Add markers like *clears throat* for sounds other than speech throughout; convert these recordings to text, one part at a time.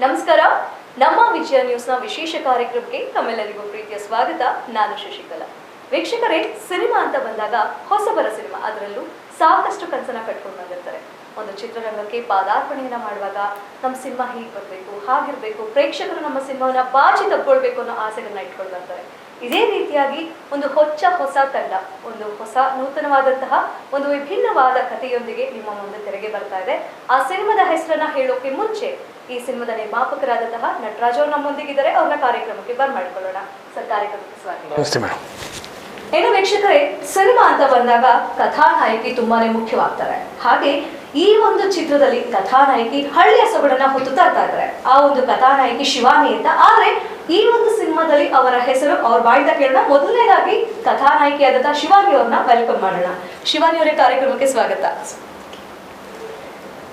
ನಮಸ್ಕಾರ. ನಮ್ಮ ವಿಜಯ ನ್ಯೂಸ್ನ ವಿಶೇಷ ಕಾರ್ಯಕ್ರಮಕ್ಕೆ ತಮ್ಮೆಲ್ಲರಿಗೂ ಪ್ರೀತಿಯ ಸ್ವಾಗತ. ನಾನು ಶಶಿಕಲಾ. ವೀಕ್ಷಕರೇ, ಸಿನಿಮಾ ಅಂತ ಬಂದಾಗ ಹೊಸಬರ ಸಿನಿಮಾ. ಅದರಲ್ಲೂ ಸಾಕಷ್ಟು ಕನಸನ್ನ ಕಟ್ಕೊಂಡು ಬಂದಿರ್ತಾರೆ. ಒಂದು ಚಿತ್ರರಂಗಕ್ಕೆ ಪಾದಾರ್ಪಣೆಯನ್ನ ಮಾಡುವಾಗ ನಮ್ಮ ಸಿನಿಮಾ ಹೀಗೆ ಬರಬೇಕು, ಹಾಗಿರ್ಬೇಕು, ಪ್ರೇಕ್ಷಕರು ನಮ್ಮ ಸಿನಿಮಾವನ್ನ ಬಾಚಿ ತಗೊಳ್ಬೇಕು ಅನ್ನೋ ಆಸೆಗಳನ್ನ ಇಟ್ಕೊಂಡು ಬರ್ತಾರೆ. ಇದೇ ರೀತಿಯಾಗಿ ಒಂದು ಹೊಚ್ಚ ಹೊಸ ತಂಡ ಒಂದು ಹೊಸ ನೂತನವಾದಂತಹ ಒಂದು ವಿಭಿನ್ನವಾದ ಕಥೆಯೊಂದಿಗೆ ನಿಮ್ಮ ಮುಂದೆ ತೆರೆಗೆ ಬರ್ತಾ ಇದೆ. ಆ ಸಿನಿಮಾದ ಹೆಸರನ್ನ ಹೇಳೋಕೆ ಮುಂಚೆ ಈ ಸಿನಿಮಾದ ನಿರ್ಮಾಪಕರಾದಂತಹ ನಟರಾಜ್ ಅವರು ನಮ್ಮೊಂದಿಗಿದ್ದಾರೆ. ಅವ್ರನ್ನ ಕಾರ್ಯಕ್ರಮಕ್ಕೆ ಬರ್ಮಾಡ್ಕೊಳ್ಳೋಣ ಸರ್ ಕಾರ್ಯಕ್ರಮಕ್ಕೆ ಸ್ವಾಗತ. ಏನು ವೀಕ್ಷಕರೇ ಸಿನಿಮಾ ಅಂತ ಬಂದಾಗ ಕಥಾನಾಯಕಿ ತುಂಬಾನೇ ಮುಖ್ಯವಾಗ್ತಾರೆ. ಹಾಗೆ ಈ ಒಂದು ಚಿತ್ರದಲ್ಲಿ ಕಥಾನಾಯಕಿ ಹಳ್ಳಿಯ ಸೊಗಡನ್ನ ಹೊತ್ತು ತರ್ತಾ ಇದ್ದಾರೆ. ಆ ಒಂದು ಕಥಾನಾಯಕಿ ಶಿವಾನಿ ಅಂತ. ಆದ್ರೆ ಈ ಒಂದು ಸಿನಿಮಾದಲ್ಲಿ ಅವರ ಹೆಸರು ಅವ್ರ ಬಾಯ್ದ ಕೇಳೋಣ ಮೊದಲನೇದಾಗಿ ಕಥಾನಾಯಕಿಯಾದಂತಹ ಶಿವಾನಿ ಅವ್ರನ್ನ ವೆಲ್ಕಮ್ ಮಾಡೋಣ. ಶಿವಾನಿ ಅವರೇ, ಕಾರ್ಯಕ್ರಮಕ್ಕೆ ಸ್ವಾಗತ.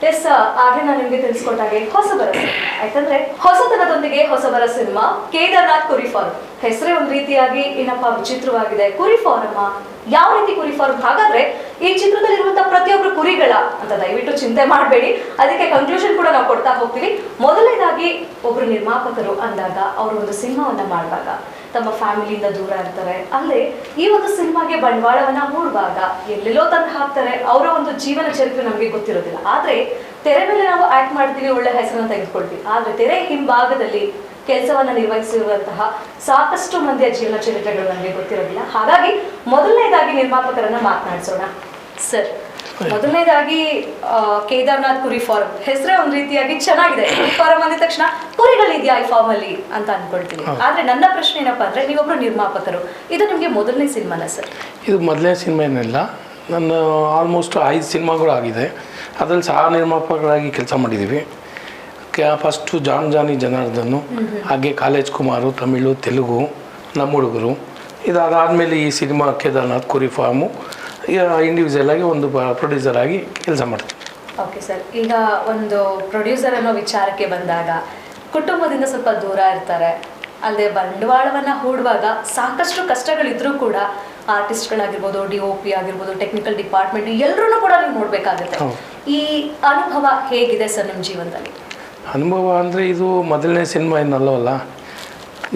ಎಸ್ ಆಗ್ಲೇ ನಾನು ನಿಮ್ಗೆ ತಿಳಿಸ್ಕೊಟ್ಟಾಗೆ ಹೊಸಬರ ಯಾಕಂದ್ರೆ ಹೊಸತನದೊಂದಿಗೆ ಹೊಸಬರ ಸಿನಿಮಾ ಕೇದಾರ್ನಾಥ್ ಕುರಿ ಫಾರ್ಮ್ ಹೆಸರೇ ಒಂದ್ ರೀತಿಯಾಗಿ ಏನಪ್ಪ, ವಿಚಿತ್ರವಾಗಿದೆ. ಕುರಿ ಫಾರ್ಮ್ ಯಾವ ರೀತಿ ಕುರಿ ಫಾರಂ ಹಾಗಾದ್ರೆ ಈ ಚಿತ್ರದಲ್ಲಿರುವಂತಹ ಪ್ರತಿಯೊಬ್ಬರು ಕುರಿಗಳ ಅಂತ ದಯವಿಟ್ಟು ಚಿಂತೆ ಮಾಡಬೇಡಿ. ಅದಕ್ಕೆ ಕನ್ಕ್ಲೂಷನ್ ಕೂಡ ನಾವು ಕೊಡ್ತಾ ಹೋಗ್ತೀವಿ. ಮೊದಲನೇದಾಗಿ ಒಬ್ರು ನಿರ್ಮಾಪಕರು ಅಂದಾಗ ಅವರು ಒಂದು ಸಿನಿಮಾವನ್ನ ಮಾಡುವಾಗ ತಮ್ಮ ಫ್ಯಾಮಿಲಿಯಿಂದ ದೂರ ಇರ್ತಾರೆ. ಅಲ್ಲೇ ಈ ಒಂದು ಸಿನಿಮಾಗೆ ಬಂಡವಾಳವನ್ನ ಹೂಡುವಾಗ ಎಲ್ಲೆಲ್ಲೋ ತಂದು ಹಾಕ್ತಾರೆ. ಅವರ ಒಂದು ಜೀವನ ಚರಿತ್ರೆ ನಮಗೆ ಗೊತ್ತಿರೋದಿಲ್ಲ. ಆದ್ರೆ ತೆರೆ ಮೇಲೆ ನಾವು ಆಕ್ಟ್ ಮಾಡ್ತೀವಿ ಒಳ್ಳೆ ಹೆಸರನ್ನ ತೆಗೆದುಕೊಳ್ತೀವಿ. ಆದ್ರೆ ತೆರೆ ಹಿಂಭಾಗದಲ್ಲಿ ಕೆಲಸವನ್ನ ನಿರ್ವಹಿಸಿರುವಂತಹ ಸಾಕಷ್ಟು ಮಂದಿಯ ಜೀವನ ಚರಿತ್ರೆಗಳು ನನಗೆ ಗೊತ್ತಿರೋದಿಲ್ಲ. ಹಾಗಾಗಿ ಮೊದಲನೇದಾಗಿ ನಿರ್ಮಾಪಕರನ್ನ ಮಾತನಾಡಿಸೋಣ. ಸರ್ ಮೊದಲನೇದಾಗಿ ಕೇದಾರ್ನಾಥ್ ಕುರಿ ಫಾರ್ಮ್ ಹೆಸರೇ ಒಂದ್ ರೀತಿಯಾಗಿ ಚೆನ್ನಾಗಿದೆ. ಕುರಿ ಫಾರ್ಮ್ ಅಂದ ತಕ್ಷಣ ಕುರಿಗಳಿದ್ಯಾ ಈ ಫಾರ್ಮ್ ಅಲ್ಲಿ ಅಂತ ಅನ್ಕೊಳ್ತೀನಿ. ಆದ್ರೆ ನನ್ನ ಪ್ರಶ್ನೆ ಏನಪ್ಪಾ ಅಂದ್ರೆ ನೀವೊಬ್ರು ನಿರ್ಮಾಪಕರು. ಇದು ನಿಮ್ಗೆ ಮೊದಲನೇ ಸಿನಿಮಾನ ಸರ್? ಇದು ಮೊದಲನೇ ಸಿನಿಮಾ ಏನಿಲ್ಲ. ನನ್ನ ಆಲ್ಮೋಸ್ಟ್ ಐದು ಸಿನಿಮಾಗಳು ಆಗಿದೆ ಅದರಲ್ಲಿ ಸಹ ನಿರ್ಮಾಪಕರಾಗಿ ಕೆಲಸ ಮಾಡಿದ್ದೀವಿ ಕ್ಯಾ ಫಸ್ಟು ಜಾನ್ ಜಾನಿ ಜನಾರ್ದನ್ನು ಹಾಗೆ ಕಾಲೇಜ್ ಕುಮಾರು ತಮಿಳು ತೆಲುಗು ನಮ್ಮ ಹುಡುಗರು. ಇದಾದಾದಮೇಲೆ ಈ ಸಿನಿಮಾ ಕೇದಾರ್ನಾಥ್ ಕುರಿ ಫಾರ್ಮು ಇಂಡಿವಿಜುವಲ್ ಆಗಿ ಒಂದು ಪ್ರೊಡ್ಯೂಸರ್ ಆಗಿ ಕೆಲಸ ಮಾಡ್ತೀವಿ. ಓಕೆ ಸರ್ ಈಗ ಒಂದು ಪ್ರೊಡ್ಯೂಸರ್ ಅನ್ನೋ ವಿಚಾರಕ್ಕೆ ಬಂದಾಗ ಕುಟುಂಬದಿಂದ ಸ್ವಲ್ಪ ದೂರ ಇರ್ತಾರೆ. ಅಲ್ಲದೆ ಬಂಡವಾಳವನ್ನು ಹೂಡುವಾಗ ಸಾಕಷ್ಟು ಕಷ್ಟಗಳಿದ್ರೂ ಕೂಡ ಆರ್ಟಿಸ್ಟ್ಗಳಾಗಿರ್ಬೋದು ಡಿ ಒ ಪಿ ಆಗಿರ್ಬೋದು ಟೆಕ್ನಿಕಲ್ ಡಿಪಾರ್ಟ್ಮೆಂಟ್ ಎಲ್ಲರೂ ಕೂಡ ನೀವು ನೋಡಬೇಕಾಗುತ್ತೆ. ಈ ಅನುಭವ ಹೇಗಿದೆ ಸರ್ ನಿಮ್ಮ ಜೀವನದಲ್ಲಿ? ಅನುಭವ ಅಂದರೆ ಇದು ಮೊದಲನೇ ಸಿನಿಮಾ ಏನಲ್ಲವಲ್ಲ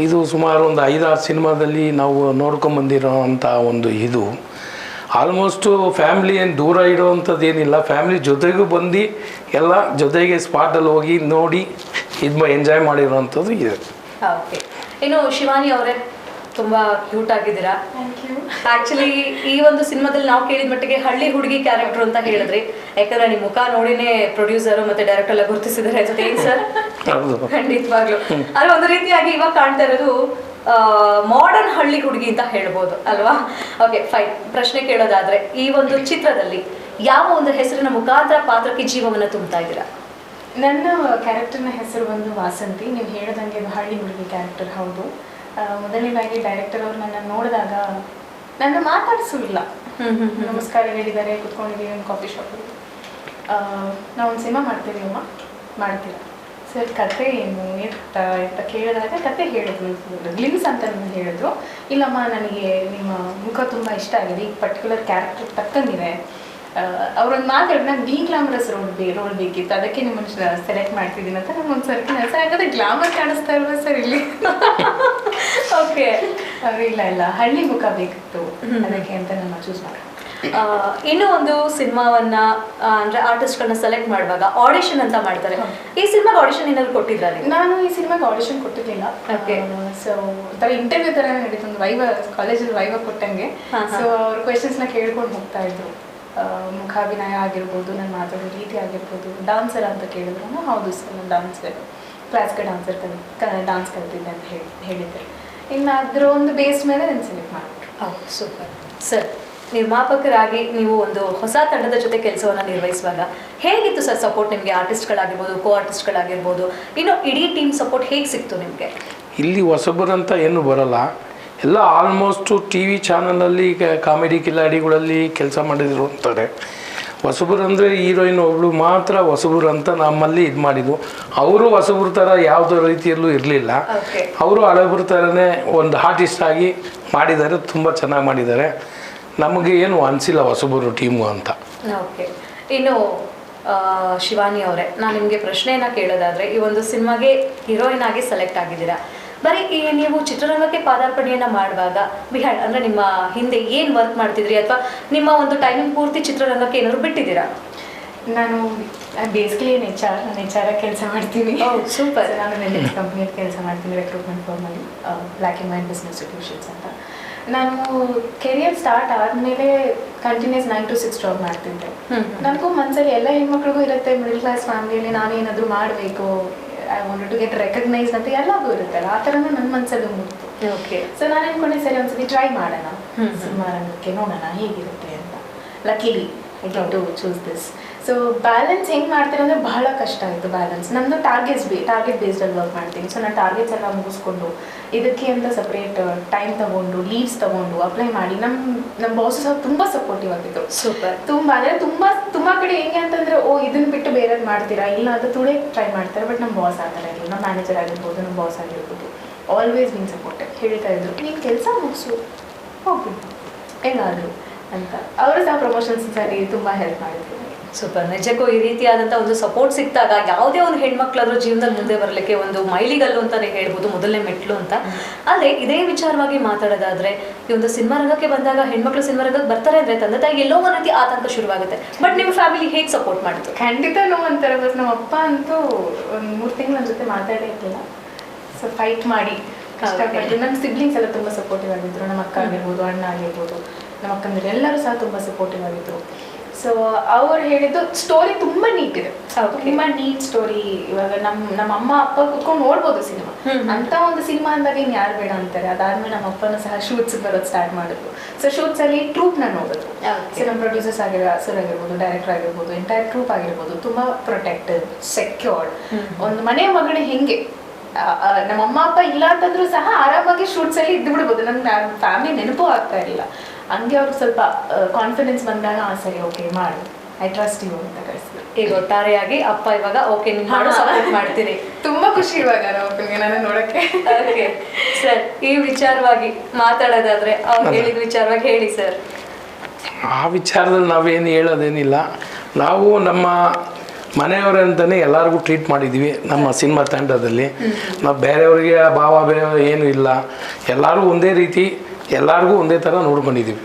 ಇದು ಸುಮಾರು ಒಂದು ಐದಾರು ಸಿನಿಮಾದಲ್ಲಿ ನಾವು ನೋಡ್ಕೊಂಬಂದಿರೋ ಅಂಥ ಒಂದು ಇದು. ಆಲ್ಮೋಸ್ಟು ಫ್ಯಾಮ್ಲಿ ಏನು ದೂರ ಇಡೋವಂಥದ್ದು ಏನಿಲ್ಲ ಫ್ಯಾಮ್ಲಿ ಜೊತೆಗೂ ಬಂದು ಎಲ್ಲ ಜೊತೆಗೆ ಸ್ಪಾಟಲ್ಲಿ ಹೋಗಿ ನೋಡಿ ಇದು ಎಂಜಾಯ್ ಮಾಡಿರೋವಂಥದ್ದು ಇದೆ. ಓಕೆ ಇನ್ನು ಶಿವಾನಿ ಅವರೇ ತುಂಬ ಕ್ಯೂಟ್ ಆಗಿದ್ದೀರಾ? ಆಕ್ಚುಲಿ ಈ ಒಂದು ಸಿನಿಮಾದಲ್ಲಿ ನಾವು ಕೇಳಿದ ಮಟ್ಟಿಗೆ ಹಳ್ಳಿ ಹುಡುಗಿ ಕ್ಯಾರೆಕ್ಟರ್ ಅಂತ ಹೇಳಿದ್ರಿ. ಯಾಕಂದ್ರೆ ನಿಮ್ಮ ಮುಖ ನೋಡಿನೇ ಪ್ರೊಡ್ಯೂಸರ್ ಮತ್ತೆ ಡೈರೆಕ್ಟರ್ ಎಲ್ಲ ಗುರುತಿಸಿದ್ದಾರೆ ಜೊತೆ ಏನ್ ಸರ್ ಹೌದು. ಖಂಡಿತವಾಗ್ಲು. ಆದ್ರೆ ಒಂದು ರೀತಿಯಾಗಿ ಇವಾಗ ಕಾಣ್ತಾ ಇರೋದು ಮಾಡರ್ನ್ ಹಳ್ಳಿ ಹುಡುಗಿ ಅಂತ ಹೇಳ್ಬೋದು ಅಲ್ವಾ? ಓಕೆ ಫೈನ್ ಪ್ರಶ್ನೆ ಕೇಳೋದಾದ್ರೆ ಈ ಒಂದು ಚಿತ್ರದಲ್ಲಿ ಯಾವ ಒಂದು ಹೆಸರಿನ ಮುಖಾಂತರ ಪಾತ್ರಕ್ಕೆ ಜೀವವನ್ನ ತುಂಬ್ತಾ ಇದ್ದೀರಾ? ನನ್ನ ಕ್ಯಾರೆಕ್ಟರ್ನ ಹೆಸರು ಬಂದು ವಾಸಂತಿ. ನೀವು ಹೇಳ್ದಂಗೆ ಹಳ್ಳಿ ಹುಡುಗಿ ಕ್ಯಾರೆಕ್ಟರ್ ಹೌದು. ಮೊದಲನೇದಾಗಿ ಡೈರೆಕ್ಟರ್ ಅವ್ರು ನನ್ನ ನೋಡಿದಾಗ ನನ್ನ ಮಾತಾಡಿಸಿಲ್ಲ ನಮಸ್ಕಾರ ಹೇಳಿದ್ದಾರೆ ಕುತ್ಕೊಂಡಿದ್ದೀವಿ ಒಂದು ಕಾಫಿ ಶಾಪಲ್ಲಿ ನಾವು ಒಂದು ಸಿನಿಮಾ ಮಾಡ್ತೀವಿ ಅಮ್ಮ. ಮಾಡ್ತೀರಾ? ಸರ್ ಕತೆ ಏನು? ಎತ್ತ ಅಂತ ಕೇಳಿದಾಗ ಕತೆ ಹೇಳಿದ್ರು. ಗ್ಲಿಮ್ಸ್ ಅಂತ ನಾನು ಹೇಳಿದ್ರು. ಇಲ್ಲಮ್ಮ ನನಗೆ ನಿಮ್ಮ ಮುಖ ತುಂಬ ಇಷ್ಟ ಆಗಿದೆ. ಈ ಪರ್ಟಿಕ್ಯುಲರ್ ಕ್ಯಾರೆಕ್ಟರ್ ತಕ್ಕಂಗಿದೆ. ಅವ್ರೊಂದು ಮಾತಾಡಿದ ನಂಗೆ ಡಿ ಗ್ಲಾಮರಸ್ ರೋಲ್ ಬೇ ರೋಲ್ ಬೇಕಿತ್ತು. ಅದಕ್ಕೆ ನಿಮ್ಮನ್ನು ಸೆಲೆಕ್ಟ್ ಮಾಡ್ತಿದ್ದೀನಿ ಅಂತ ನಂಗೆ ಒಂದು ಸರ್ತಿ ಸರ್ ಹಾಗಾದ್ರೆ ಗ್ಲಾಮರ್ ಕಾಣಿಸ್ತಾ ಇಲ್ವಾ ಸರ್ ಇಲ್ಲಿ? *laughs* ಓಕೆ ಇಲ್ಲ ಇಲ್ಲ. ಹಳ್ಳಿ ಮುಖ ಬೇಕಿತ್ತು ಅದಕ್ಕೆ ಅಂತ ನಾನು ಚೂಸ್ ಮಾಡಿದೆ. ಇನ್ನೂ ಒಂದು ಸಿನಿಮಾವನ್ನ ಅಂದ್ರೆ ಅಂದ್ರೆ ಆರ್ಟಿಸ್ಟ್ಗಳನ್ನ ಸೆಲೆಕ್ಟ್ ಮಾಡುವಾಗ ಆಡಿಷನ್ ಅಂತ ಮಾಡ್ತಾರೆ. ಈ ಸಿನಿಮಾಗೆ ಆಡಿಷನ್ ಏನಾದ್ರು ಕೊಟ್ಟಿದ್ರಾ ನಾನು ಈ ಸಿನಿಮಾಗೆ ಆಡಿಷನ್ ಕೊಟ್ಟಿರ್ಲಿಲ್ಲ. ಸೊ ತರ ಇಂಟರ್ವ್ಯೂ ತರ ನಡೀತು. ಒಂದು ವೈವ ಕಾಲೇಜಲ್ಲಿ ವೈವ ಕೊಟ್ಟಂಗೆ. ಸೊ ಅವ್ರ ಕ್ವೆಶನ್ಸ್ನ ಕೇಳ್ಕೊಂಡು ಹೋಗ್ತಾ ಇದ್ರು. ಮುಖಾಭಿನಯ ಆಗಿರ್ಬೋದು ನಾನು ಮಾತಾಡೋ ರೀತಿ ಆಗಿರ್ಬೋದು ಡಾನ್ಸರ್ ಅಂತ ಕೇಳಿದ್ರು. ಹೌದು ಸರ್ ನಾನು ಡಾನ್ಸರ್ ಕ್ಲಾಸಿಕಲ್ ಡಾನ್ಸರ್ ಕಲ್ ಡಾನ್ಸ್ ಕಲ್ತಿದ್ದೆ ಅಂತ ಹೇಳಿ ಹೇಳಿದ್ರು. ಇನ್ನು ಅದ್ರ ಒಂದು ಬೇಸ್ ಮೇಲೆ ನಾನು ಸೆಲೆಕ್ಟ್ ಮಾಡಿಬಿಟ್ರು ಸೂಪರ್ ಸರ್ ನಿರ್ಮಾಪಕರಾಗಿ ನೀವು ಒಂದು ಹೊಸ ತಂಡದ ಜೊತೆ ಕೆಲಸವನ್ನು ನಿರ್ವಹಿಸುವಾಗ ಹೇಗಿತ್ತು ಸರ್ ಸಪೋರ್ಟ್ ನಿಮಗೆ? ಆರ್ಟಿಸ್ಟ್ಗಳಾಗಿರ್ಬೋದು ಕೋ ಆರ್ಟಿಸ್ಟ್ಗಳಾಗಿರ್ಬೋದು ಇನ್ನು ಇಡೀ ಟೀಮ್ ಸಪೋರ್ಟ್ ಹೇಗೆ ಸಿಕ್ತು ನಿಮಗೆ? ಇಲ್ಲಿ ಹೊಸಬರಂತ ಏನು ಬರಲ್ಲ. ಎಲ್ಲ ಆಲ್ಮೋಸ್ಟು ಟಿ ವಿ ಚಾನಲಲ್ಲಿ ಕಾಮಿಡಿ ಕಿಲಾಡಿಗಳಲ್ಲಿ ಕೆಲಸ ಮಾಡಿದ್ರು ಅಂತಾರೆ. ಹೊಸಬರು ಅಂದರೆ ಹೀರೋಯಿನ್ ಒಬ್ಳು ಮಾತ್ರ ಹೊಸಬರು ಅಂತ ನಮ್ಮಲ್ಲಿ ಇದು ಮಾಡಿದ್ವು ಅವರು ಹೊಸಬ್ರ ಥರ ಯಾವುದೋ ರೀತಿಯಲ್ಲೂ ಇರಲಿಲ್ಲ. ಅವರು ಹಳಬ್ರ ಥರನೇ ಒಂದು ಆರ್ಟಿಸ್ಟ್ ಆಗಿ ಮಾಡಿದ್ದಾರೆ ತುಂಬ ಚೆನ್ನಾಗಿ ಮಾಡಿದ್ದಾರೆ. ನಮಗೆ ಏನು ಅನಿಸಿಲ್ಲ ಹೊಸಬರು ಟೀಮು ಅಂತ. ಓಕೆ ಇನ್ನು ಶಿವಾನಿ ಅವರೇ ನಾನು ನಿಮಗೆ ಪ್ರಶ್ನೆಯನ್ನು ಕೇಳೋದಾದರೆ ಈ ಒಂದು ಸಿನಿಮಾಗೆ ಹೀರೋಯಿನ್ ಆಗಿ ಸೆಲೆಕ್ಟ್ ಆಗಿದ್ದೀರಾ? ಬರೀ ಈ ನೀವು ಚಿತ್ರರಂಗಕ್ಕೆ ಪಾದಾರ್ಪಣೆಯನ್ನು ಮಾಡುವಾಗ ಬಿಹೈಂಡ್ ಅಂದ್ರೆ ನಿಮ್ಮ ಹಿಂದೆ ಏನು ವರ್ಕ್ ಮಾಡ್ತಿದ್ರಿ ಅಥವಾ ನಿಮ್ಮ ಒಂದು ಟೈಮಿಂಗ್ ಪೂರ್ತಿ ಚಿತ್ರರಂಗಕ್ಕೆ ಏನಾದ್ರು ಬಿಟ್ಟಿದ್ದೀರಾ ನಾನು ಬೇಸಿಕಲಿ ಏನು ಎಚ್ ಆರ್ ನಾನು ಎಚ್ ಆರ್ ಕೆಲಸ ಮಾಡ್ತೀನಿ ಸೂಪರ್. ನಾನು ನನ್ನ ಕಂಪ್ನಿಯಲ್ಲಿ ಕೆಲಸ ಮಾಡ್ತೀನಿ recruitment formally black and white business institutions ಅಂತ ನಾನು ಕೆರಿಯರ್ ಸ್ಟಾರ್ಟ್ ಆದಮೇಲೆ continuous nine to six job ಮಾಡ್ತಿದ್ದೆ. ನನಗೂ ಮನಸ್ಸಲ್ಲಿ ಎಲ್ಲ ಹೆಣ್ಮಕ್ಳಿಗೂ ಇರುತ್ತೆ ಮಿಡಲ್ ಕ್ಲಾಸ್ ಫ್ಯಾಮಿಲಿಯಲ್ಲಿ ನಾನೇನಾದರೂ ಮಾಡಬೇಕು I want to get recognise ಅಂತ ಎಲ್ಲರಿಗೂ ಇರುತ್ತಲ್ಲ ಆ ಥರನೂ ನನ್ನ ಮನಸ್ಸಲ್ಲೂ ಮೂಡ್ತು ಓಕೆ ಸೊ ನಾನು ಅನ್ಕೊಂಡೆ ಸರಿ ಒಂದ್ಸತಿ ಟ್ರೈ ಮಾಡೋಣ. ಸಿನಿಮಾ ರಂಗಕ್ಕೆ ನೋಡೋಣ ಹೇಗಿರುತ್ತೆ ಅಂತ. Luckily to choose this so balance ಹೆಂಗೆ ಮಾಡ್ತೀನಿ ಅಂದರೆ ಬಹಳ ಕಷ್ಟ ಆಯಿತು ಬ್ಯಾಲೆನ್ಸ್ ನಮ್ಮದು ಟಾರ್ಗೆಟ್ಸ್ ಬೇ ಟಾರ್ಗೆಟ್ ಬೇಸ್ಡಲ್ಲಿ ವರ್ಕ್ ಮಾಡ್ತೀನಿ ಸೊ ನಾನು ಟಾರ್ಗೆಟ್ಸ್ ಎಲ್ಲ ಮುಗಿಸ್ಕೊಂಡು ಇದಕ್ಕೆ ಅಂತ ಸಪ್ರೇಟ್ ಟೈಮ್ ತಗೊಂಡು ಲೀವ್ಸ್ ತಗೊಂಡು ಅಪ್ಲೈ ಮಾಡಿ ನಮ್ಮ ನಮ್ಮ ಬಾಸಸ್ ತುಂಬ ಸಪೋರ್ಟಿವ್ ಆಗಿತ್ತು ಸೂಪರ್ ತುಂಬ ಅಂದರೆ ತುಂಬ ತುಂಬ ಕಡೆ ಹೆಂಗೆ ಅಂತಂದರೆ ಓ ಇದನ್ನು ಬಿಟ್ಟು ಬೇರೆ ಮಾಡ್ತೀರಾ? ಇಲ್ಲ ಅದು ತುಳೆ ಟ್ರೈ ಮಾಡ್ತಾರೆ ಬಟ್ ನಮ್ಮ ಬಾಸ್ ಆ ಥರ ಇಲ್ಲ. ನಮ್ಮ ಮ್ಯಾನೇಜರ್ ಆಗಿರ್ಬೋದು ನಮ್ಮ ಬಾಸ್ ಆಗಿರ್ಬೋದು. ಆಲ್ವೇಸ್ ಬೀನ್ ಸಪೋರ್ಟಿವ್ ಹೇಳ್ತಾ ಇದ್ರು. ನೀನು ಕೆಲಸ ಮುಗಿಸು. ಹೋಗ್ಬಿಟ್ಟು ಹೆಂಗಾದ್ರು ಅಂತ. ಅವರು ಸಹ ಪ್ರಮೋಷನ್ಸ್ ಸರಿ ತುಂಬ ಹೆಲ್ಪ್ ಮಾಡಿದ್ರು. ಸೂಪರ್ ನಿಜಕ್ಕೂ ಈ ರೀತಿಯಾದಂಥ ಒಂದು ಸಪೋರ್ಟ್ ಸಿಕ್ಕಿದಾಗ ಯಾವುದೇ ಒಂದು ಹೆಣ್ಮಕ್ಳಾದ್ರೂ ಜೀವನದಲ್ಲಿ ಮುಂದೆ ಬರಲಿಕ್ಕೆ ಒಂದು ಮೈಲಿಗಲ್ಲು ಅಂತಾನೆ ಹೇಳ್ಬೋದು ಮೊದಲನೇ ಮೆಟ್ಲು ಅಂತ. ಆದರೆ ಇದೇ ವಿಚಾರವಾಗಿ ಮಾತಾಡೋದಾದ್ರೆ ಈ ಒಂದು ಸಿನಿಮಾ ರಂಗಕ್ಕೆ ಬಂದಾಗ ಹೆಣ್ಮಕ್ಳು ಸಿನಿಮಾ ರಂಗಕ್ಕೆ ಬರ್ತಾರೆ ಅಂದರೆ ತಂದೆ ತಾಯಿ ಎಲ್ಲೋ ಒಂದು ರೀತಿ ಆತಂಕ ಶುರುವಾಗುತ್ತೆ. ಬಟ್ ನಿಮ್ಮ ಫ್ಯಾಮಿಲಿ ಹೇಗೆ ಸಪೋರ್ಟ್ ಮಾಡಿತು ಖಂಡಿತ ನೋವು ಅಂತಾರೆ. ಬಸ್ ನಮ್ಮ ಅಪ್ಪ ಅಂತೂ ಒಂದು ಮೂರು ತಿಂಗಳ ನನ್ನ ಜೊತೆ ಮಾತಾಡೇ ಇರಲಿಲ್ಲ. ಸೊ ಫೈಟ್ ಮಾಡಿ. ಕಷ್ಟಪಟ್ಟು ನಮ್ಮ ಸಿಬ್ಲಿಂಗ್ಸ್ ಎಲ್ಲ ತುಂಬ ಸಪೋರ್ಟಿವ್ ಆಗಿದ್ರು. ನಮ್ಮ ಅಕ್ಕ ಆಗಿರ್ಬೋದು ಅಣ್ಣ ಆಗಿರ್ಬೋದು. ನಮ್ಮ ಅಕ್ಕಂದಿರು ಎಲ್ಲರೂ ಸಹ ತುಂಬ ಸಪೋರ್ಟಿವ್ ಆಗಿದ್ರು. ಸೊ ಅವ್ರು ಹೇಳಿದ್ದು ಸ್ಟೋರಿ ತುಂಬ ನೀಟ್ ಇದೆ. ತುಂಬ ನೀಟ್ ಸ್ಟೋರಿ ಇವಾಗ ನಮ್ಮ ನಮ್ಮ ಅಮ್ಮ ಅಪ್ಪ ಕುತ್ಕೊಂಡು ನೋಡ್ಬೋದು ಸಿನಿಮಾ. ಅಂತ ಒಂದು ಸಿನಿಮಾ ಅಂದಾಗ ಇನ್ನು ಯಾರು ಬೇಡ ಅಂತಾರೆ. ಅದಾದ್ಮೇಲೆ ನಮ್ಮ ಅಪ್ಪನೂ ಸಹ ಶೂಟ್ಸ್ ಬರೋದು ಸ್ಟಾರ್ಟ್ ಮಾಡಿದ್ರು. ಸೊ ಶೂಟ್ಸ್ ಅಲ್ಲಿ ಟ್ರೂಪ್ನ ನೋಡಿದ್ರು ನೋಡೋದು. ಸೊ ನಮ್ಮ ಪ್ರೊಡ್ಯೂಸರ್ಸ್ ಆಗಿರೋ ಸರ್ ಆಗಿರ್ಬೋದು ಡೈರೆಕ್ಟರ್ ಆಗಿರ್ಬೋದು ಎಂಟೈರ್ ಟ್ರೂಪ್ ಆಗಿರ್ಬೋದು ತುಂಬ ಪ್ರೊಟೆಕ್ಟಿವ್ ಸೆಕ್ಯೂರ್ಡ್ ಒಂದು ಮನೆ ಮಗಳು ಹೆಂಗೆ? ನಮ್ಮ ಅಮ್ಮ ಅಪ್ಪ ಇಲ್ಲ ಅಂತಂದ್ರೂ ಸಹ ಆರಾಮಾಗಿ ಶೂಟ್ಸ್ ಅಲ್ಲಿ ಇದ್ದು ಬಿಡ್ಬೋದು ನನ್ಗೆ ಫ್ಯಾಮಿಲಿ ನೆನಪು ಆಗ್ತಾ ಇರಲಿಲ್ಲ ಹಂಗೆ ಅವ್ರಿಗೆ ಸ್ವಲ್ಪ ಕಾನ್ಫಿಡೆನ್ಸ್ ಬಂದಾಗ ಆ ಸರಿ ಓಕೆ ಮಾಡು. ಐ ಟ್ರಸ್ಟ್ ಯು ಅಂತ ಕಳಿಸಿದ್ರು ಈಗ ಒಟ್ಟಾರೆಯಾಗಿ ಅಪ್ಪ ಇವಾಗ ಓಕೆ ನೀವು ಮಾಡು ಸಪೋರ್ಟ್ ಮಾಡ್ತೀನಿ. ತುಂಬಾ ಖುಷಿ ಇವಾಗ ಅವ್ರಿಗೆ ನಾನು ನೋಡಕ್ಕೆ. ಓಕೆ ಸರ್ ಈ ವಿಚಾರವಾಗಿ ಮಾತಾಡೋದಾದ್ರೆ ಅವ್ರು ಹೇಳಿದ ವಿಚಾರವಾಗಿ ಹೇಳಿ ಸರ್ ಆ ವಿಚಾರದಲ್ಲಿ ನಾವೇನು ಹೇಳೋದೇನಿಲ್ಲ. ನಾವು ನಮ್ಮ ಮನೆಯವರಂತಲೇ ಎಲ್ಲರಿಗೂ ಟ್ರೀಟ್ ಮಾಡಿದ್ದೀವಿ ನಮ್ಮ ಸಿನಿಮಾ ತಂಡದಲ್ಲಿ ನಾವು ಬೇರೆಯವ್ರಿಗೆ ಭಾವ ಬೇರೆ ಏನೂ ಇಲ್ಲ. ಎಲ್ಲರೂ ಒಂದೇ ರೀತಿ ಎಲ್ಲರಿಗೂ ಒಂದೇ ಥರ ನೋಡ್ಕೊಂಡಿದೀವಿ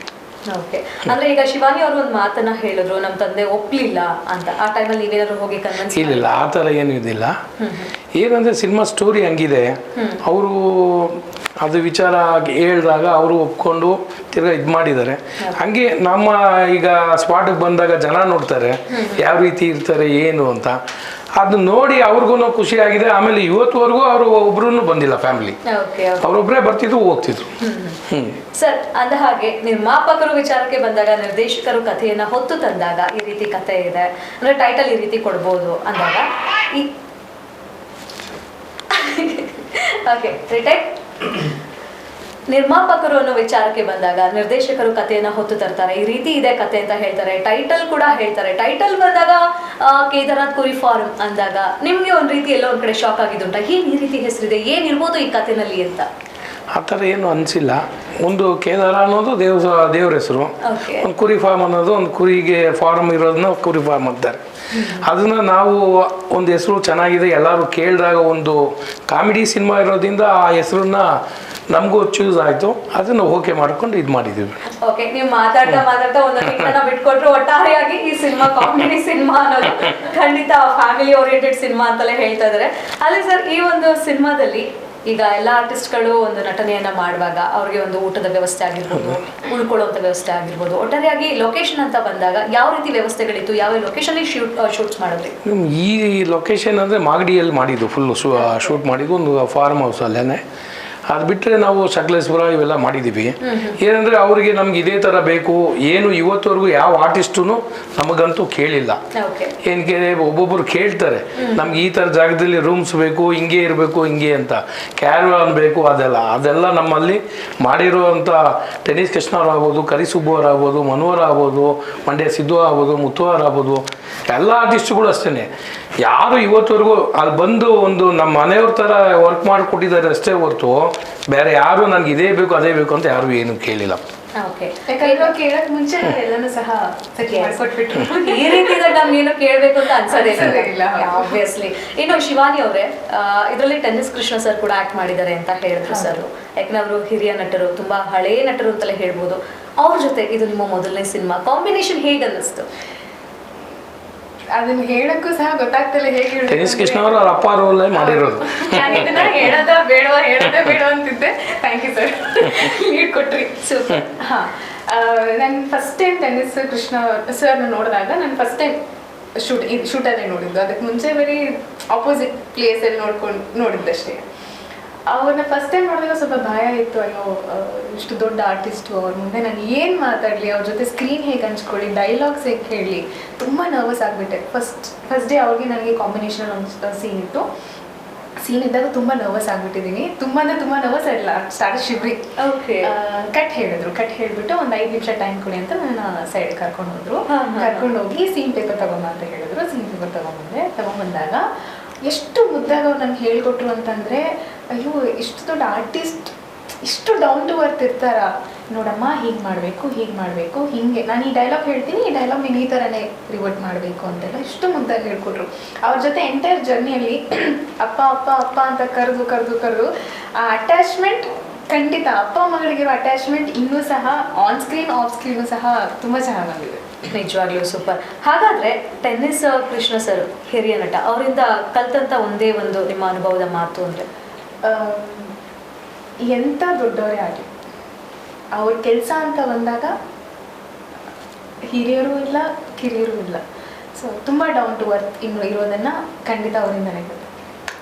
ಅಂದ್ರೆ ಈಗ ಶಿವಾನಿ ಅವರು ಒಂದು ಮಾತನ್ನ ಹೇಳಿದ್ರು ನಮ್ಮ ತಂದೆ ಒಪ್ಲಿಲ್ಲ ಅಂತ. ಆ ಟೈಮಲ್ಲಿ ನೀವೇನಾದ್ರು ಹೋಗಿ ಕನ್ವಿನ್ಸ್ ಇಲ್ಲ ಆ ಥರ ಏನೂ ಇದಿಲ್ಲ. ಏನಂದ್ರೆ ಸಿನಿಮಾ ಸ್ಟೋರಿ ಹಂಗಿದೆ. ಅವರು ಅದು ವಿಚಾರ ಹೇಳಿದಾಗ ಅವರು ಒಪ್ಕೊಂಡು ತಿರ್ಗಾ ಇದು ಮಾಡಿದ್ದಾರೆ. ಹಂಗೆ ನಮ್ಮ ಈಗ ಸ್ಪಾಟಿಗೆ ಬಂದಾಗ ಜನ ನೋಡ್ತಾರೆ. ಯಾವ ರೀತಿ ಇರ್ತಾರೆ ಏನು ಅಂತ. ಅದು ನೋಡಿ ಅವ್ರಿಗೂ ಖುಷಿ ಆಗಿದೆ ಆಮೇಲೆ ಇವತ್ತುವರೆಗೂ ಅವರು ಒಬ್ರು ಬಂದಿಲ್ಲ ಫ್ಯಾಮಿಲಿ ಅವರೊಬ್ಬರೇ ಬರ್ತಿದ್ರು ಹೋಗ್ತಿದ್ರು. ಸರ್ ಅಂದ ಹಾಗೆ ನಿರ್ಮಾಪಕರು ವಿಚಾರಕ್ಕೆ ಬಂದಾಗ ನಿರ್ದೇಶಕರು ಕಥೆಯನ್ನ ಹೊತ್ತು ತಂದಾಗ ಈ ರೀತಿ ಕಥೆ ಇದೆ. ಅಂದ್ರೆ ಟೈಟಲ್ ಈ ರೀತಿ ಕೊಡ್ಬೋದು ಅಂದಾಗ ಈ *laughs* ಓಕೆ ನಿರ್ಮಾಪಕರು ಅನ್ನೋ ವಿಚಾರಕ್ಕೆ ಬಂದಾಗ ನಿರ್ದೇಶಕರು ಕಥೆಯನ್ನ ಹೊತ್ತು ತರ್ತಾರೆ. ಈ ರೀತಿ ಇದೆ ಕತೆ ಅಂತ ಹೇಳ್ತಾರೆ. ಟೈಟಲ್ ಕೂಡ ಹೇಳ್ತಾರೆ. ಟೈಟಲ್ ಬಂದಾಗ ಕೇದಾರ್ನಾಥ್ ಕುರಿ ಫಾರ್ಮ್ ಅಂದಾಗ ನಿಮ್ಗೆ ಒಂದ್ ರೀತಿ ಎಲ್ಲ ಒಂದ್ ಕಡೆ ಶಾಕ್ ಆಗಿದ್ದುಂಟ? ಏನ್ ಈ ರೀತಿ ಹೆಸರಿದೆ? ಏನಿರ್ಬೋದು ಈ ಕಥೆನಲ್ಲಿ ಅಂತ? ಆ ಥರ ಏನು ಅನಿಸಿಲ್ಲ. ಒಂದು ಕೇದಾರ ಅನ್ನೋದು ದೇವ ದೇವ್ರ ಹೆಸರು. ಒಂದು ಕುರಿ ಫಾರ್ಮ್ ಅನ್ನೋದು ಒಂದು ಕುರಿಗೆ ಫಾರ್ಮ್ ಇರೋದನ್ನ ಕುರಿ ಫಾರ್ಮ್ ಅಂತಾರೆ. ಅದನ್ನ ನಾವು ಒಂದು ಹೆಸರು ಚೆನ್ನಾಗಿದೆ ಎಲ್ಲರೂ ಕೇಳಿದಾಗ ಒಂದು ಕಾಮಿಡಿ ಸಿನಿಮಾ ಇರೋದ್ರಿಂದ ಆ ಹೆಸರನ್ನ ನಮಗೂ ಚೂಸ್ ಆಯಿತು. ಅದನ್ನು ಓಕೆ ಮಾಡ್ಕೊಂಡು ಇದು ಮಾಡಿದ್ದೀವಿ ಓಕೆ ನೀವು ಮಾತಾಡ್ತಾ ಮಾತಾಡ್ತಾ ಒಂದು ಟಿಕ್ಕನ್ನ ಬಿಟ್ಕೊಟ್ರು ಒಟ್ಟಾರೆಯಾಗಿ ಈ ಸಿನಿಮಾ ಕಾಮಿಡಿ ಸಿನಿಮಾ ಅನ್ನೋದು ಖಂಡಿತ ಫ್ಯಾಮಿಲಿ ಓರಿಯೆಂಟೆಡ್ ಸಿನಿಮಾ ಅಂತಲೇ ಹೇಳ್ತಾ ಇದ್ದಾರೆ ಅಲ್ಲಿ ಸರ್ ಈ ಒಂದು ಸಿನಿಮಾದಲ್ಲಿ ಈಗ ಎಲ್ಲ ಆರ್ಟಿಸ್ಟ್ಗಳು ಒಂದು ನಟನೆಯನ್ನ ಮಾಡುವಾಗ ಅವ್ರಿಗೆ ಒಂದು ಊಟದ ವ್ಯವಸ್ಥೆ ಆಗಿರ್ಬೋದು ಉಳ್ಕೊಳ್ಳುವಂಥ ವ್ಯವಸ್ಥೆ ಆಗಿರ್ಬೋದು. ಒಟ್ಟಾರೆಯಾಗಿ ಲೊಕೇಶನ್ ಅಂತ ಬಂದಾಗ ಯಾವ ರೀತಿ ವ್ಯವಸ್ಥೆಗಳಿತ್ತು ಯಾವ ಲೊಕೇಶನ್ ಶೂಟ್ ಶೂಟ್ಸ್ ಮಾಡಿದ್ರಿ? ಈ ಲೊಕೇಶನ್ ಅಂದರೆ ಮಾಗಡಿಯಲ್ಲಿ ಮಾಡಿದ್ದು ಫುಲ್ಲು ಶೂಟ್ ಮಾಡಿದ್ದು ಒಂದು ಫಾರ್ಮ್ ಹೌಸ್ ಅಲ್ಲೇ ಅದು ಬಿಟ್ಟರೆ ನಾವು ಸಕಲೇಶ್ವರ ಇವೆಲ್ಲ ಮಾಡಿದ್ದೀವಿ ಏನಂದರೆ ಅವರಿಗೆ ನಮ್ಗೆ ಇದೇ ಥರ ಬೇಕು. ಏನು ಇವತ್ತವರೆಗೂ ಯಾವ ಆರ್ಟಿಸ್ಟೂ ನಮಗಂತೂ ಕೇಳಿಲ್ಲ. ಏನಕ್ಕೆ ಒಬ್ಬೊಬ್ಬರು ಕೇಳ್ತಾರೆ. ನಮ್ಗೆ ಈ ಥರ ಜಾಗದಲ್ಲಿ ರೂಮ್ಸ್ ಬೇಕು ಹಿಂಗೆ ಇರಬೇಕು ಹಿಂಗೆ ಅಂತ. ಕ್ಯಾರವಾನ್ ಬೇಕು ಅದೆಲ್ಲ. ಅದೆಲ್ಲ ನಮ್ಮಲ್ಲಿ ಮಾಡಿರುವಂಥ ಟೆನಿಸ್ ಕೃಷ್ಣವ್ರು ಆಗ್ಬೋದು ಕರಿಸುಬ್ಬವ್ರು ಆಗ್ಬೋದು ಮನೋಹರ್ ಆಗ್ಬೋದು ಮಂಡ್ಯ ಸಿದ್ದು ಆಗ್ಬೋದು ಮುತ್ತುವಾರ್ ಆಗ್ಬೋದು. ಎಲ್ಲ ಆರ್ಟಿಸ್ಟ್ಗಳು ಅಷ್ಟೇ ಯಾರು ಇವತ್ತವರೆಗೂ ಅಲ್ಲಿ ಬಂದು ಒಂದು ನಮ್ಮ ಮನೆಯವ್ರ ಥರ ವರ್ಕ್ ಮಾಡಿಕೊಟ್ಟಿದ್ದಾರೆ ಅಷ್ಟೇ ಹೊರತು ಬೇರೆ ಯಾರು ನನಗೆ ಇದೇ ಬೇಕು ಅದೇ ಬೇಕು ಅಂತ ಯಾರು ಏನು ಕೇಳಿಲ್ಲ. ಓಕೆ ಯಾಕಂದ್ರೆ ಅವ್ರು ಕೇಳಕ್ ಮುಂಚೆ ಎಲ್ಲಾನು ಸಹ ಸೆಟ್ Yes. ಈ ರೀತಿ ನಮ್ಗೇನು ಕೇಳ್ಬೇಕು ಅಂತ ಅನ್ಸೋದೇ. ಆಬ್ವಿಯಸ್ಲಿ ಇನ್ನು ಶಿವಾನಿ ಅವರೇ ಇದರಲ್ಲಿ ಟೆನ್ನಿಸ್ ಕೃಷ್ಣ ಸರ್ ಕೂಡ ಆಕ್ಟ್ ಮಾಡಿದ್ದಾರೆ ಅಂತ ಹೇಳಿದ್ರು ಸರ್ ಯಾಕಂದ್ರೆ ಅವರು ಹಿರಿಯ ನಟರು ತುಂಬಾ ಹಳೆಯ ನಟರು ಅಂತಲೇ ಹೇಳ್ಬೋದು. ಅವ್ರ ಜೊತೆ ಇದು ನಿಮ್ಮ ಮೊದಲನೇ ಸಿನಿಮಾ ಕಾಂಬಿನೇಷನ್ ಹೇಗೆ ಅನ್ನಿಸ್ತು ಅದನ್ನ ಹೇಳಕ್ಕೂ ಸಹ ಗೊತ್ತಾಗ್ತಿಲ್ಲ ಹೇಗೆ ಟೆನಿಸ್ ಕೃಷ್ಣ ಅವರು ಅವ್ರ ಅಪ್ಪ ರೋಲೇ ಮಾಡಿರೋದು. ನಾನು ಇದನ್ನ ಹೇಳದ ಬೇಡವ ಹೇಳದ ಬೇಡ ಅಂತಿದ್ದೆ. ಥ್ಯಾಂಕ್ ಯು ಸರ್ ಲೀಡ್ ಕೊಟ್ರಿ. ಸೂಪರ್ ಹಾ. ನಾನು first time Tennis Krishna sir ನೋಡಿದಾಗ ನಾನು ಫಸ್ಟ್ ಟೈಮ್ ಶೂಟ್ ಶೂಟಲ್ಲೇ ನೋಡಿದ್ದು. ಅದಕ್ಕೆ ಮುಂಚೆ ಬರೀ ಆಪೋಸಿಟ್ ಪ್ಲೇಸಲ್ಲಿ ನೋಡ್ಕೊಂಡು ನೋಡಿದ್ದಷ್ಟೇ. ಅವ್ರನ್ನ ಫಸ್ಟ್ ಟೈಮ್ ನೋಡಿದಾಗ ಸ್ವಲ್ಪ ಭಯ ಇತ್ತು ಅಯ್ಯೋ ಇಷ್ಟು ದೊಡ್ಡ ಆರ್ಟಿಸ್ಟು ಅವ್ರ ಮುಂದೆ ನಾನು ಏನು ಮಾತಾಡಲಿ ಅವ್ರ ಜೊತೆ ಸ್ಕ್ರೀನ್ ಹೇಗೆ ಹಂಚ್ಕೊಳ್ಳಿ ಡೈಲಾಗ್ಸ್ ಹೇಗೆ ಹೇಳಲಿ ತುಂಬ ನರ್ವಸ್ ಆಗಿಬಿಟ್ಟೆ. ಫಸ್ಟ್ ಫಸ್ಟ್ ಡೇ ಅವ್ರಿಗೆ ನನಗೆ ಕಾಂಬಿನೇಷನ್ ಒಂದು ಸೀನ್ ಇತ್ತು. ಸೀನ್ ಇದ್ದಾಗ ತುಂಬ ನರ್ವಸ್ ಆಗಿಬಿಟ್ಟಿದ್ದೀನಿ. ತುಂಬಾ ಅಂದ್ರೆ ತುಂಬ ನರ್ವಸ್ ಆಗಿಲ್ಲ ಸ್ಟಾರ್ಟ್ ಶಿಬ್ರಿ ಓಕೆ ಕಟ್ ಹೇಳಿದ್ರು ಕಟ್ ಹೇಳ್ಬಿಟ್ಟು ಒಂದು ಐದು ನಿಮಿಷ ಟೈಮ್ ಕೊಡಿ ಅಂತ ನನ್ನ ಸೈಡ್ ಕರ್ಕೊಂಡು ಹೋದ್ರು. ಕರ್ಕೊಂಡು ಹೋಗಿ ಸೀನ್ ಪೇಪರ್ ತಗೊಂಬ ಅಂತ ಹೇಳಿದ್ರು. ಸೀನ್ ಪೇಪರ್ ತಗೊಂಬಂದೆ ತಗೊಂಬಂದಾಗ ಎಷ್ಟು ಮುದ್ದಾಗ ಅವ್ರು ನಂಗೆ ಹೇಳ್ಕೊಟ್ರು ಅಂತಂದ್ರೆ ಅಯ್ಯೋ, ಇಷ್ಟು ದೊಡ್ಡ ಆರ್ಟಿಸ್ಟ್ ಇಷ್ಟು ಡೌನ್ ಟು ಅರ್ತ್ ಇರ್ತಾರ. ನೋಡಮ್ಮ, ಹೀಗೆ ಮಾಡಬೇಕು ಹೀಗೆ ಮಾಡಬೇಕು, ಹೀಗೆ. ನಾನು ಈ ಡೈಲಾಗ್ ಹೇಳ್ತೀನಿ, ಈ ಡೈಲಾಗ್ ನೀನು ಈ ಥರನೇ ರಿವರ್ಟ್ ಮಾಡಬೇಕು ಅಂತೆಲ್ಲ ಇಷ್ಟು ಮುದ್ದಾಗಿ ಹೇಳ್ಕೊಟ್ರು. ಅವ್ರ ಜೊತೆ ಎಂಟೈರ್ ಜರ್ನಿಯಲ್ಲಿ *clears throat* ಅಪ್ಪ ಅಪ್ಪ ಅಪ್ಪ ಅಂತ ಕರೆದು ಕರೆದು ಕರೆದು, ಆ ಅಟ್ಯಾಚ್ಮೆಂಟ್ ಖಂಡಿತ, ಅಪ್ಪ ಮಗಳಿಗಿರೋ ಅಟ್ಯಾಚ್ಮೆಂಟ್ ಇನ್ನೂ ಸಹ ಆನ್ ಸ್ಕ್ರೀನ್ ಆಫ್ ಸ್ಕ್ರೀನು ಸಹ ತುಂಬ ಚೆನ್ನಾಗಿ ಬಂದಿದೆ ನಿಜವಾಗ್ಲೂ ಸೂಪರ್ ಹಾಗಾದ್ರೆ ಟೆನ್ನಿಸ್ ಕೃಷ್ಣ ಸರ್ ಹಿರಿಯ ನಟ, ಅವರಿಂದ ಕಲ್ತಂತ ಒಂದೇ ಒಂದು ನಿಮ್ಮ ಅನುಭವದ ಮಾತು ಅಂದ್ರೆ? ಎಂಥ ದೊಡ್ಡವರೇ ಆಗಲಿ. ಅವ್ರ ಕೆಲಸ ಅಂತ ಬಂದಾಗ ಹಿರಿಯರು ಇಲ್ಲ ಕಿರಿಯರು ಇಲ್ಲ. ಸೊ ತುಂಬ ಡೌನ್ ಟು ವರ್ತ್ ಇನ್ನು ಇರೋದನ್ನ ಖಂಡಿತ ಅವರಿಂದ ಗೊತ್ತು.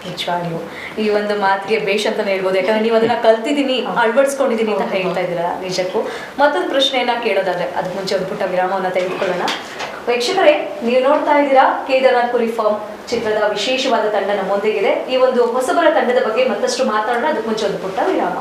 ನಿಜವಾಗ್ಲೂ. ಈ ಒಂದು ಮಾತಿಗೆ ಬೇಷ್ ಅಂತ ಹೇಳ್ಬೋದು. ಯಾಕಂದ್ರೆ ನೀವು ಅದನ್ನ ಕಲ್ತಿದ್ದೀನಿ ಅಳವಡಿಸ್ಕೊಂಡಿದ್ದೀನಿ ಅಂತ ಹೇಳ್ತಾ ಇದ್ದೀರಾ ನಿಜಕ್ಕೂ? ಮತ್ತೊಂದು ಪ್ರಶ್ನೆಯನ್ನ ಕೇಳೋದಾದ್ರೆ ಅದಕ್ಕೆ ಮುಂಚೆ ಒಂದು ಪುಟ್ಟ ವಿರಾಮವನ್ನ ತೆಗೆದುಕೊಳ್ಳೋಣ. ವೀಕ್ಷಕರೇ, ನೀವು ನೋಡ್ತಾ ಇದ್ದೀರಾ ಕೇದಾರ್ನಾಥ್ ಪುರಿ ಫಾರ್ಮ್ ಚಿತ್ರದ ವಿಶೇಷವಾದ ತಂಡ ನಮ್ಮೊಂದಿಗಿದೆ ಈ ಒಂದು ಹೊಸಬರ ತಂಡದ ಬಗ್ಗೆ ಮತ್ತಷ್ಟು ಮಾತಾಡೋಣ. ಅದಕ್ಕೆ ಮುಂಚೆ ಒಂದು ಪುಟ್ಟ ವಿರಾಮ.